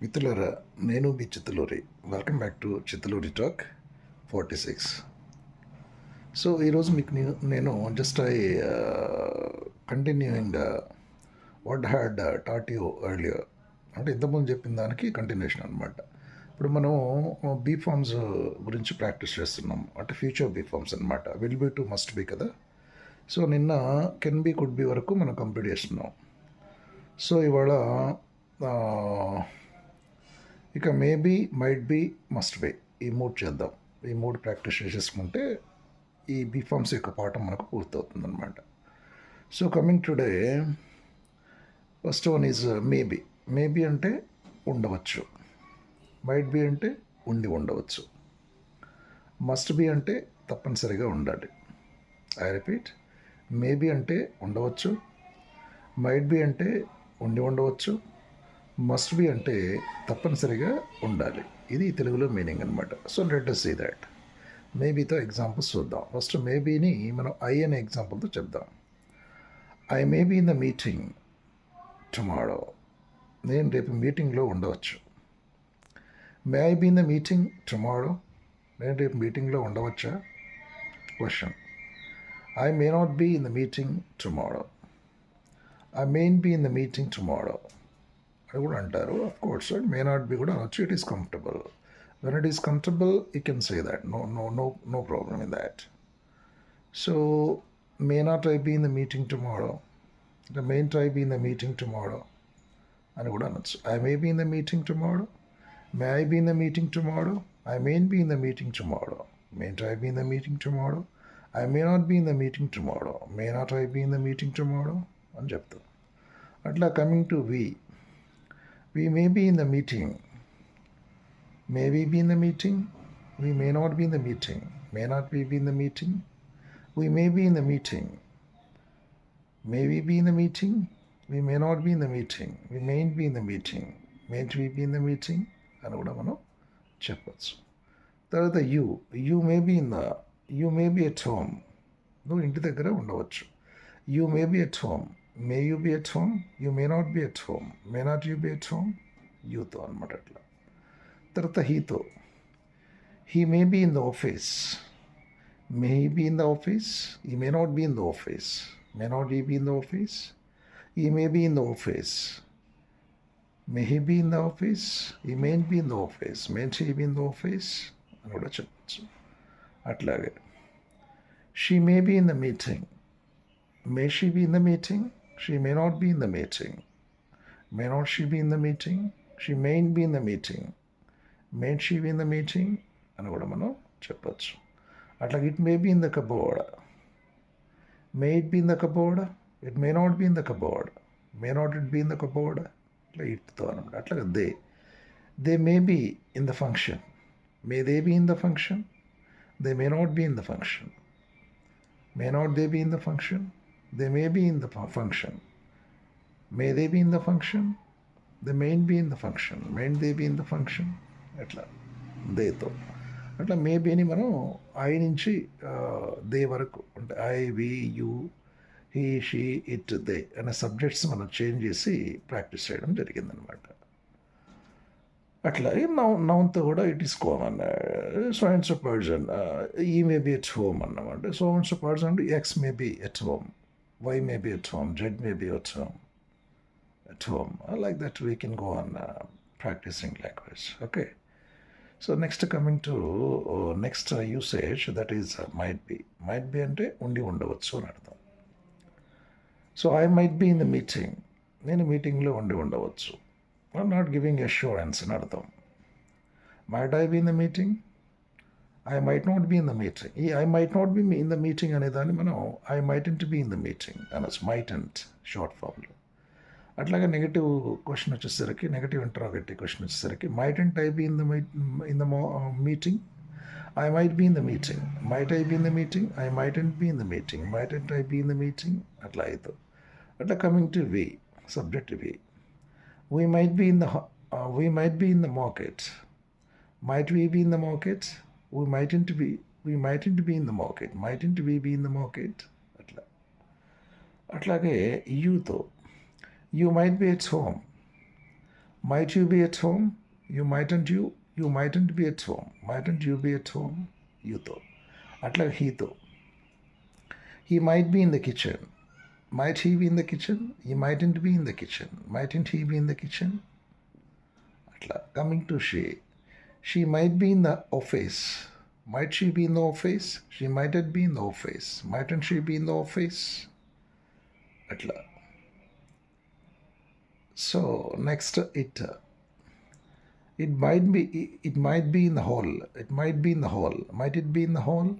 మిత్రులారా నేను మీ Chittaluri. Welcome back to Chittaluri talk forty six so ఈరోజు మీకు నేను just I continuing what had taught you earlier అంటే ఇంతకుముందు చెప్పిన దానికి కంటిన్యూషన్ అనమాట ఇప్పుడు మనం uh, బీ ఫార్మ్స్ uh, గురించి ప్రాక్టీస్ చేస్తున్నాం. అంటే ఫ్యూచర్ బీ ఫార్మ్స్ అనమాట will be to must be కదా. సో నిన్న కెన్ బీ కుడ్ బీ వరకు మనం కంప్లీట్ చేస్తున్నాం. సో ఇవాళ uh, ఇక maybe might be must be. ఈ మూడు చేద్దాం. ఈ మూడు ప్రాక్టీస్ చేసేసుకుంటే ఈ బీఫామ్స్ యొక్క పాఠం మనకు పూర్తవుతుందన్నమాట. So coming today first one is maybe maybe అంటే ఉండవచ్చు. మైట్ బీ అంటే ఉండి ఉండవచ్చు. మస్ట్ బీ అంటే తప్పనిసరిగా ఉండాలి. ఐ రిపీట్ మేబీ అంటే ఉండవచ్చు. మైట్ బీ అంటే ఉండి ఉండవచ్చు. మస్ట్ బి అంటే తప్పనిసరిగా ఉండాలి. ఇది తెలుగులో మీనింగ్ అనమాట సో లెట్ సీ దాట్ మేబీతో ఎగ్జాంపుల్స్ చూద్దాం. ఫస్ట్ మేబీని మనం ఐ అనే ఎగ్జాంపుల్తో చెప్దాం. I may be in the meeting tomorrow నేను రేపు మీటింగ్లో ఉండవచ్చు. May I be in the meeting tomorrow నేను రేపు మీటింగ్లో ఉండవచ్చా? Question I may not be in the meeting tomorrow I mayn't be in the meeting tomorrow అని కూడా అంటారు of course it may not be కూడా అనొచ్చు it is comfortable when it is comfortable you can say that no no no no problem in that so may not I be in the meeting tomorrow the mayn't I be in the meeting tomorrow అని కూడా అనొచ్చు I may be in the meeting tomorrow may I be in the meeting tomorrow I mayn't be in the meeting tomorrow mayn't I be in the meeting tomorrow I may not be in the meeting tomorrow may not I be in the meeting tomorrow అని చెప్తాం అట్లా coming to we we may be in the meeting. May we be in the meeting? We may not be in the meeting. May not we be in the meeting? We may be in the meeting. May we be in the meeting? We may not be in the meeting. We mayn't be in the meeting. Mayn't we be in the meeting? అని కూడా మనం చెప్పచ్చు తర్వాత you you may be in the you may be at home నువ్వు ఇంటి దగ్గర ఉండవచ్చు you may be at home May you be at home you may not be at home may not you be at home యూతో అనమాట అట్లా తర్వాత హీతో he may be in the office may he be in the office he may not be in the office may not he be in the office he may be in the office may he be in the office he mayn't be in the office mayn't she be in the office అని కూడా చెప్పచ్చు అట్లాగే she may be in the meeting May she be in the meeting? She may not be in the meeting. May not she be in the meeting? She mayn't be in the meeting. Mayn't she be in the meeting? అని కూడా మనం చెప్పచ్చు అట్లా it may be in the cupboard may it be in the cupboard it may not be in the cupboard may not it be in the cupboard అట్లా ఇట్తో అనమాట అట్లాగే they they may be in the function may they be in the function they may not be in the function May not they be in the function? They may be in the function. May they be in the function? They may be in the function. May they be in the function? అట్లా దేతో అట్లా మేబీని మనం I నుంచి they వరకు అంటే I we you he she it they అనే subjects మనం change చేసి ప్రాక్టీస్ చేయడం జరిగిందనమాట అట్లా నౌ నౌన్తో కూడా it is common so and so person ఈ మే బి ఎట్ హోమ్ అన్నమాట so and so person X may be at home Y may be at home Z may be at home at home like that we can go on practising language okay so next coming to next usage that is might be might be అంటే ఉండి ఉండవచ్చు అని అర్థం so I might be in the meeting నేను మీటింగ్లో ఉండి ఉండవచ్చు I'm not giving assurance అని అర్థం might I be in the meeting I might not be in the meeting ఈ I might not be in the meeting అనే దాన్ని మనం I mightn't be in the meeting అనొచ్చు మైట్ అంట్ short ఫామ్లో అట్లాగే నెగిటివ్ క్వశ్చన్ వచ్చేసరికి నెగిటివ్ ఇంటరాగేటివ్ క్వశ్చన్ వచ్చేసరికి mightn't I be in the in the meeting I might be in the meeting might I be in the meeting I mightn't be in the meeting mightn't I be in the meeting అట్లా అయితే అట్లా coming to we subject we we might be in the ho- uh, we might be in the market might we be in the market we mightn't be we mightn't be in the market mightn't we be in the market అట్లా అట్లాగే యూతో you might be at home Might you be at home? You mightn't you? You mightn't be at home. Mightn't you be at home? యూతో అట్లా హీతో he might be in the kitchen might he be in the kitchen he mightn't be in the kitchen mightn't he be in the kitchen అట్లా coming to she might be in the office. Might she be in the office? She mightn't be in the office. Mightn't she be in the office? Atla. So next it uh, it might be it might be in the hall. It might be in the hall. Might it be in the hall?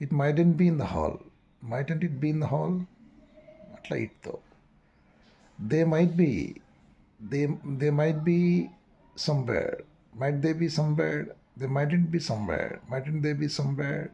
It mightn't be in the hall. Mightn't it be in the hall? Atla itto. They might be they they might be somewhere might they be somewhere? They mightn't be somewhere. Mightn't they be somewhere?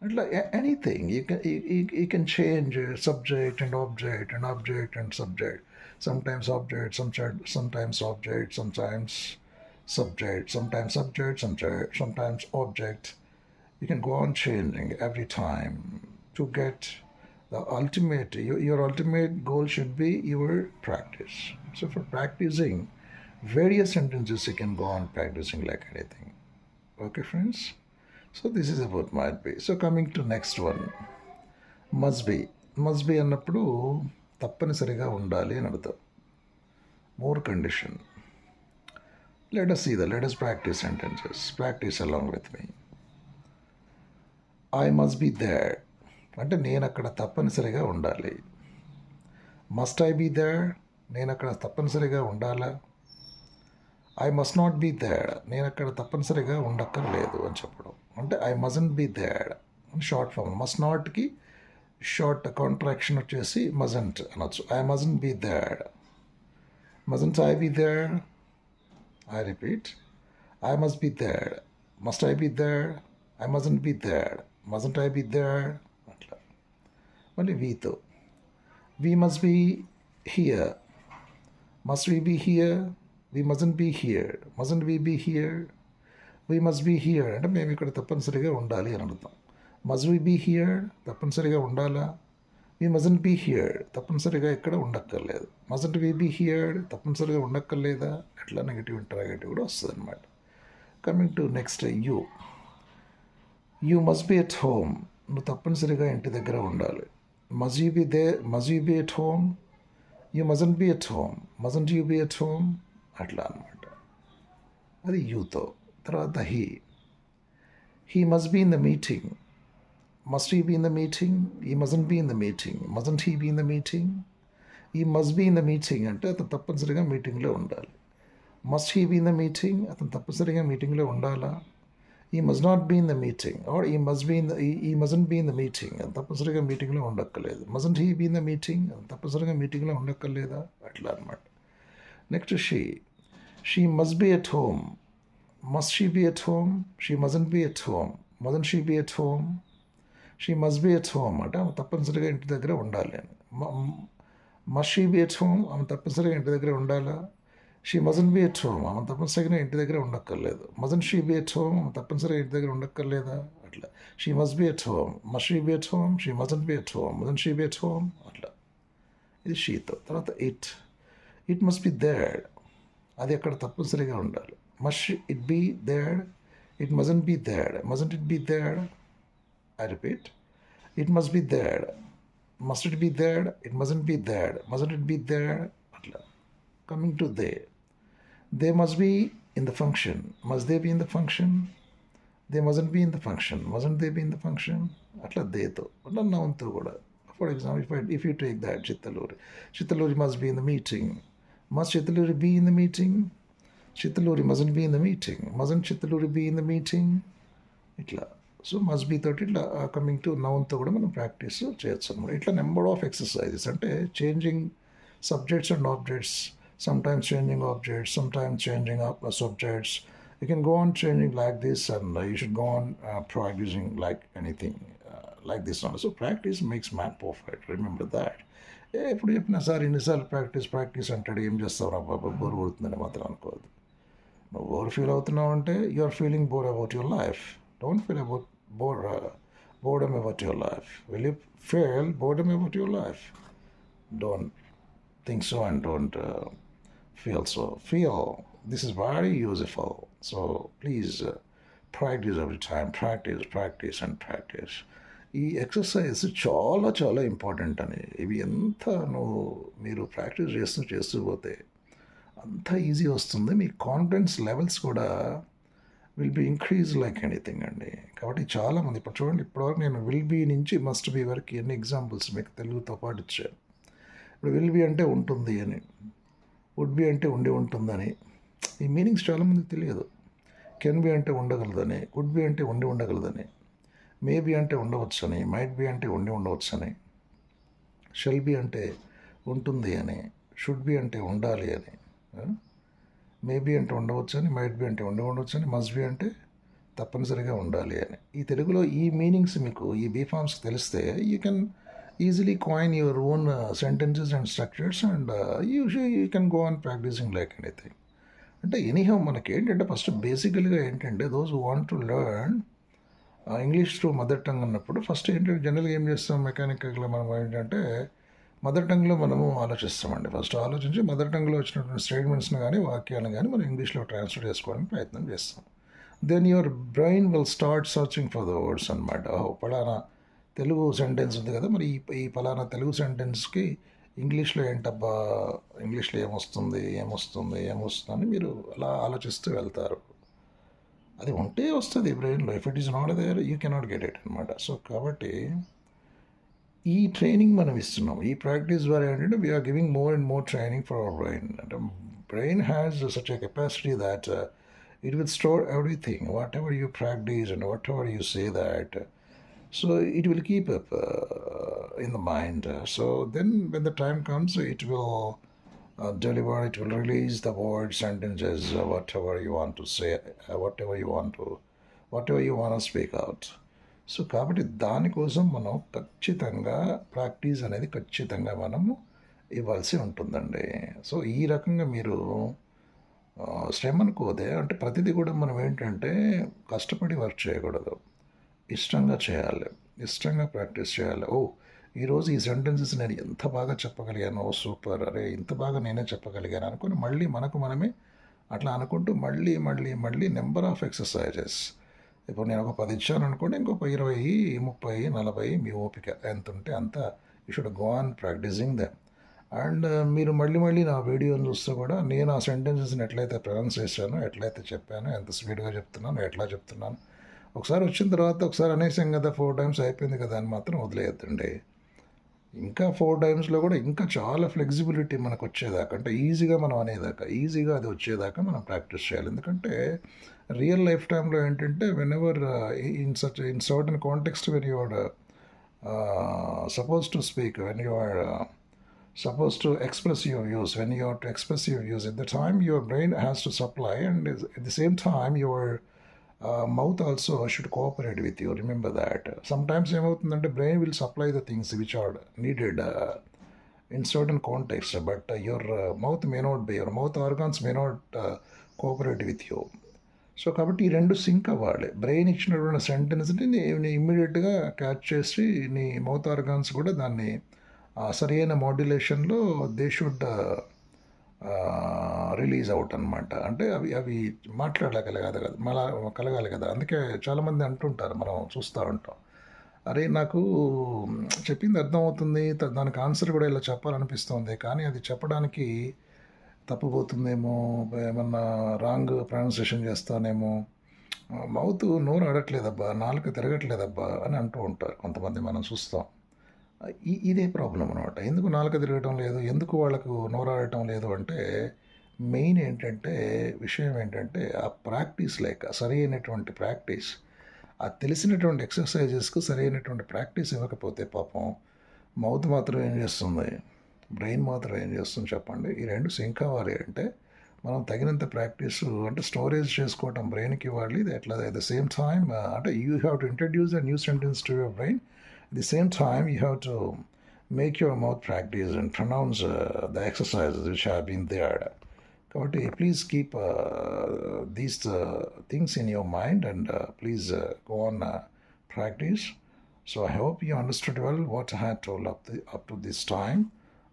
And like anything, you can you, you can change subject and object and object and subject. Sometimes object, sometimes sometimes object, sometimes subject, sometimes subject, sometimes sometimes object. You can go on changing every time to get the ultimate your, your ultimate goal should be your practice so for practicing various sentences you can go on practicing like anything. Okay, friends? So this is about might be so coming to next one must be must be అన్నప్పుడు తప్పనిసరిగా ఉండాలి అని అర్థం more condition let's see the let's practice sentences practice along with me I must be there అంటే నేను అక్కడ తప్పనిసరిగా ఉండాలి మస్ట్ ఐ బీ దేర్ నేను అక్కడ తప్పనిసరిగా ఉండాలా I must not be there నేను అక్కడ తప్పనిసరిగా ఉండక్కర్లేదు అని చెప్పడం. అంటే ఐ మజంట్ బీ దేడ్ అని షార్ట్ ఫామ్ మస్ట్ నాట్కి షార్ట్ కాంట్రాక్షన్ వచ్చేసి మజంట్ అనొచ్చు. I mustn't be there mustn't I be there I repeat I must be there must I be there I mustn't be there mustn't I be there అట్లా. మళ్ళీ వీతో. We must be here must we be here we mustn't be here mustn't we be here we must be here అంటే మేము ఇక్కడ తప్పనిసరిగా ఉండాలి అని అర్థం. మజ్ we be here తప్పనిసరిగా ఉండాలా? వీ మజంట్ బీ హియర్ తప్పనిసరిగా ఇక్కడ ఉండక్కర్లేదు. మజంట్ వీ బీ హియర్ తప్పనిసరిగా ఉండక్కర్లేదా? ఎట్లా నెగిటివ్ ఇంటరాగేటివ్ కూడా వస్తుంది అనమాట coming to next you you must be at home నువ్వు తప్పనిసరిగా ఇంటి దగ్గర ఉండాలి. Must you be there must you be at home you mustn't be at home mustn't you be at home అట్లా అనమాట అది యూతో తర్వాత he he must be in the meeting must he be in the meeting he mustn't be in the meeting mustn't he be in the meeting he must be in the meeting అంటే అతను తప్పనిసరిగా మీటింగ్లో ఉండాలి must he be in the meeting అతను తప్పనిసరిగా మీటింగ్లో ఉండాలా he must not be in the meeting or he must be in he mustn't be in the meeting అది తప్పనిసరిగా మీటింగ్లో ఉండక్కర్లేదు mustn't he be in the meeting అది తప్పనిసరిగా మీటింగ్లో ఉండక్కర్లేదా అట్లా అనమాట next she she must be at home must she be at home she mustn't be at home mustn't she be at home she must be at home అంటే ఆమె తప్పనిసరిగా ఇంటి దగ్గర ఉండాలి అని must she be at home ఆమె తప్పనిసరిగా ఇంటి దగ్గర ఉండాలా she mustn't be at home ఆమె తప్పనిసరిగా ఇంటి దగ్గర ఉండక్కర్లేదు mustn't she be at home ఆమె తప్పనిసరిగా ఇంటి దగ్గర ఉండక్కర్లేదా అట్లా she must be at home must she be at home she mustn't be at home mustn't she be at home అట్లా ఇది షీతో తర్వాత it it must be there అది అక్కడ తప్పనిసరిగా ఉండాలి must it be there it mustn't be there mustn't it be there I repeat it must be there must it be there it mustn't be there mustn't it be there అట్లా coming to they they must be in the function must they be in the function they mustn't be in the function mustn't they be in the function అట్లా దేతో అట్లా నౌన్తో కూడా for example if if you take that Chittaluri Chittaluri must be in the meeting Must Chittaluri be in the meeting Chittaluri mustn't be in the meeting mustn't Chittaluri be in the meeting ఇట్లా so must be తోటి ఇట్లా coming to నౌన్తో కూడా మనం practice చేయొచ్చు అనమాట ఇట్లా number of exercises అంటే changing subjects and objects sometimes changing objects, sometimes changing up uh, subjects. You can go on changing like this, and uh, you should go on uh, practicing like anything uh, like this one. So practice makes man perfect. Remember that. ఏ ఎప్పుడు చెప్పినా sir ఎన్నిసార్లు practice practice అంటాడు ఏం చేస్తావు రా బాబా bore కొడుతుందని మాత్రం అనుకోవద్దు నువ్వు బోర్ ఫీల్ అవుతున్నావు అంటే you are feeling bore about your life don't feel about bore boredom about your life will you feel boredom about your life don't think so and don't feel so feel this is very useful so please uh, practice every time practice practice and practice ఈ exercise చాలా చాలా important అని. ఇవి ఎంత నువ్వు మీరు practice చేస్తూ చేస్తూ పోతే అంత ఈజీ వస్తుంది. మీ కాన్ఫిడెన్స్ లెవెల్స్ కూడా will be increase like anything అండి. కాబట్టి చాలామంది ఇప్పుడు చూడండి ఇప్పటివరకు నేను విల్ బీ నుంచి మస్ట్ బీ వరకు ఎన్ని ఎగ్జాంపుల్స్ మీకు తెలుగుతో పాటు ఇచ్చాను. ఇప్పుడు విల్ బీ అంటే ఉంటుంది అని వుడ్ బి అంటే ఉండి ఉంటుందని ఈ మీనింగ్స్ చాలామందికి తెలియదు. కెన్ బి అంటే ఉండగలదని కుడ్ బి అంటే ఉండి ఉండగలదని. మేబీ అంటే ఉండవచ్చని మైట్ బి అంటే ఉండి ఉండవచ్చని షెల్ బి అంటే ఉంటుంది అని షుడ్ బి అంటే ఉండాలి అని మేబీ అంటే ఉండవచ్చని మైట్ బి అంటే ఉండి ఉండవచ్చని మస్ మస్ట్ బి అంటే తప్పనిసరిగా ఉండాలి అని. ఈ తెలుగులో ఈ మీనింగ్స్ మీకు ఈ బీఫామ్స్ తెలిస్తే you can easily coin your own sentences and structures and you you can go on practicing like anything అంటే ఎనీహౌ మనకి ఏంటంటే ఫస్ట్ బేసికల్గా ఏంటంటే those want to learn English to mother tongue అన్నప్పుడు ఫస్ట్ ఏంటంటే జనరల్గా ఏం చేస్తాం మెకానికల్గా మనం ఏంటంటే మదర్ టంగ్లో మనము ఆలోచిస్తామండి. ఫస్ట్ ఆలోచించి మదర్ టంగ్లో వచ్చినటువంటి స్టేట్మెంట్స్ని కానీ వాక్యాలను కానీ మనం ఇంగ్లీష్లో ట్రాన్స్లేట్ చేసుకోవడానికి ప్రయత్నం చేస్తాం. Then your brain will start searching for the words అనమాట పలానా తెలుగు సెంటెన్స్ ఉంది కదా మరి ఈ ఈ పలానా తెలుగు సెంటెన్స్కి ఇంగ్లీష్లో ఏంటబ్బా ఇంగ్లీష్లో ఏమొస్తుంది ఏమొస్తుంది ఏమొస్తుంది అని మీరు అలా ఆలోచిస్తూ వెళ్తారు. అది ఉంటే వస్తుంది బ్రెయిన్లో if it is not there you cannot get it అనమాట సో కాబట్టి ఈ ట్రైనింగ్ మనం ఇస్తున్నాం ఈ ప్రాక్టీస్ ద్వారా ఏంటంటే we are giving more and more training for our brain అంటే brain has such a capacity that it will store everything whatever you practice and whatever you say that so it will keep up uh, in the mind so then when the time comes it will uh, deliver it will release the word sentences uh, whatever you want to say uh, whatever you want to whatever you want to speak out so కాబట్టి దానికోసం మనం ఖచ్చితంగా practice అనేది ఖచ్చితంగా మనము ఇవ్వాల్సి ఉంటుందండి so ఈ రకంగా మీరు శ్రమ అనుకోదే అంటే ప్రతిదీ కూడా మనం ఏంటంటే కష్టపడి వర్క్ చేయకూడదు ఇష్టంగా చేయాలి ఇష్టంగా ప్రాక్టీస్ చేయాలి ఓ ఈరోజు ఈ సెంటెన్సెస్ నేను ఎంత బాగా చెప్పగలిగాను సూపర్ అరే ఇంత బాగా నేనే చెప్పగలిగాను అనుకుని మళ్ళీ మనకు మనమే అట్లా అనుకుంటూ మళ్ళీ మళ్ళీ మళ్ళీ నెంబర్ ఆఫ్ ఎక్సర్సైజెస్ ఇప్పుడు నేను ఒక పది ఇచ్చాను అనుకోండి ఇంకొక ఇరవై ముప్పై నలభై మీ ఓపిక ఎంత ఉంటే అంత you should go on practicing them and uh, మీరు మళ్ళీ మళ్ళీ నా వీడియోని చూస్తే కూడా నేను ఆ సెంటెన్సెస్ని ఎట్లయితే ప్రొనౌన్స్ చేశానో ఎట్లయితే చెప్పానో ఎంత స్పీడ్గా చెప్తున్నాను ఎట్లా చెప్తున్నాను ఒకసారి వచ్చిన తర్వాత ఒకసారి అనేసాం కదా ఫోర్ టైమ్స్ అయిపోయింది కదా అని మాత్రం వదిలేయద్దండి. ఇంకా ఫోర్ టైమ్స్లో కూడా ఇంకా చాలా ఫ్లెక్సిబిలిటీ మనకు వచ్చేదాకా అంటే ఈజీగా మనం అనేదాకా ఈజీగా అది వచ్చేదాకా మనం ప్రాక్టీస్ చేయాలి. ఎందుకంటే రియల్ లైఫ్ టైంలో ఏంటంటే whenever in such in certain context when your suppose to speak when your suppose to express your views when you are to express your views at the time time brain has to to supply and the same time your uh, mouth also should cooperate with you remember that sometimes ఏమవుతుందంటే brain will supply the things which are needed in certain context but your mouth may not by your mouth organs may not cooperate with you so కాబట్టి ఈ రెండు sync అవ్వాలి. Brain ఇచ్చినటువంటి సెంటెన్స్ని నేను ఇమ్మీడియట్గా catch చేసి నీ మౌత్ ఆర్గాన్స్ కూడా దాన్ని సరైన మాడ్యులేషన్లో దే షుడ్ రిలీజ్ అవుట్ అనమాట అంటే అవి అవి మాట్లాడగలగాలి కదా మళ్ళా కలగాలి కదా. అందుకే చాలామంది అంటుంటారు మనం చూస్తూ ఉంటాం. అరే నాకు చెప్పింది అర్థమవుతుంది దానికి ఆన్సర్ కూడా ఇలా చెప్పాలనిపిస్తుంది కానీ అది చెప్పడానికి తప్పుపోతుందేమో ఏమన్నా రాంగ్ ప్రొనౌన్సియేషన్ చేస్తానేమో. మౌత్ నోరు అడట్లేదబ్బా నాలుక తిరగట్లేదబ్బా అని అంటూ ఉంటారు కొంతమంది మనం చూస్తాం. ఇదే ప్రాబ్లం అనమాట ఎందుకు నాలుక తిరగటం లేదు? ఎందుకు వాళ్ళకు నోరాడటం లేదు? అంటే మెయిన్ ఏంటంటే విషయం ఏంటంటే ఆ ప్రాక్టీస్ లేక సరైనటువంటి ప్రాక్టీస్ ఆ తెలిసినటువంటి ఎక్సర్సైజెస్కు సరైనటువంటి ప్రాక్టీస్ ఇవ్వకపోతే పాపం మౌత్ మాత్రం ఏం చేస్తుంది? బ్రెయిన్ మాత్రం ఏం చేస్తుంది చెప్పండి? ఈ రెండు సింక్ అవ్వాలి అంటే మనం తగినంత ప్రాక్టీస్ అంటే స్టోరేజ్ చేసుకోవటం బ్రెయిన్కి ఇవ్వాలి. ఎట్లా అట్ ద సేమ్ టైమ్ అంటే you have to introduce a new sentence to your brain. at the same time you have to make your mouth practice and pronounce uh, the exercises which have been there కాబట్టి please keep these things in your mind and please go on practice so I hope you understood well what I had told up the up to this time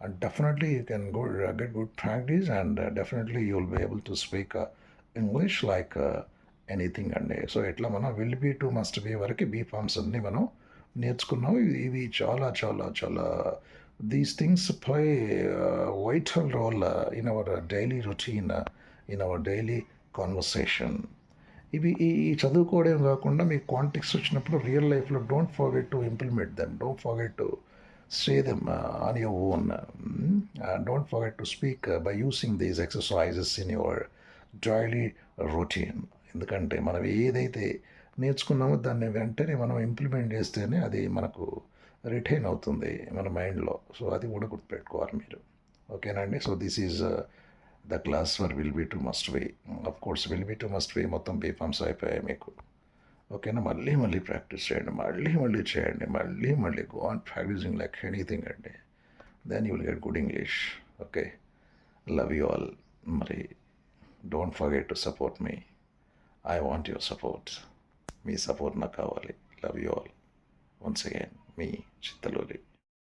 and definitely you can go uh, get good practice and uh, definitely you will be able to speak uh, english like uh, anything అండి so ఎట్లా మనం will be to must be వరకు be forms అన్నీ మనం నేర్చుకున్నాం. ఇవి ఇవి చాలా చాలా చాలా. These things play vital role in our daily routine in our daily conversation ఇవి ఈ ఈ చదువుకోవడం కాకుండా మీకు కాంటెక్స్ వచ్చినప్పుడు రియల్ లైఫ్లో don't forget to implement them don't forget to say them on your own don't forget to speak by using these exercises in your daily routine ఎందుకంటే మనం ఏదైతే నేర్చుకున్నామో దాన్ని వెంటనే మనం ఇంప్లిమెంట్ చేస్తేనే అది మనకు రిటైన్ అవుతుంది మన మైండ్లో. సో అది కూడా గుర్తుపెట్టుకోవాలి మీరు. ఓకేనండి so this is the class for will be to must be of course will be to must be మొత్తం బీఫామ్స్ అయిపోయాయి మీకు. ఓకేనా? మళ్ళీ మళ్ళీ ప్రాక్టీస్ చేయండి. మళ్ళీ మళ్ళీ చేయండి. మళ్ళీ మళ్ళీ go on practicing like anything అండి. Then you will get good English okay? Love you all మరి don't forget to support me I want your support me support నాకు కావాలి. Love you all once again me చిత్తలోలి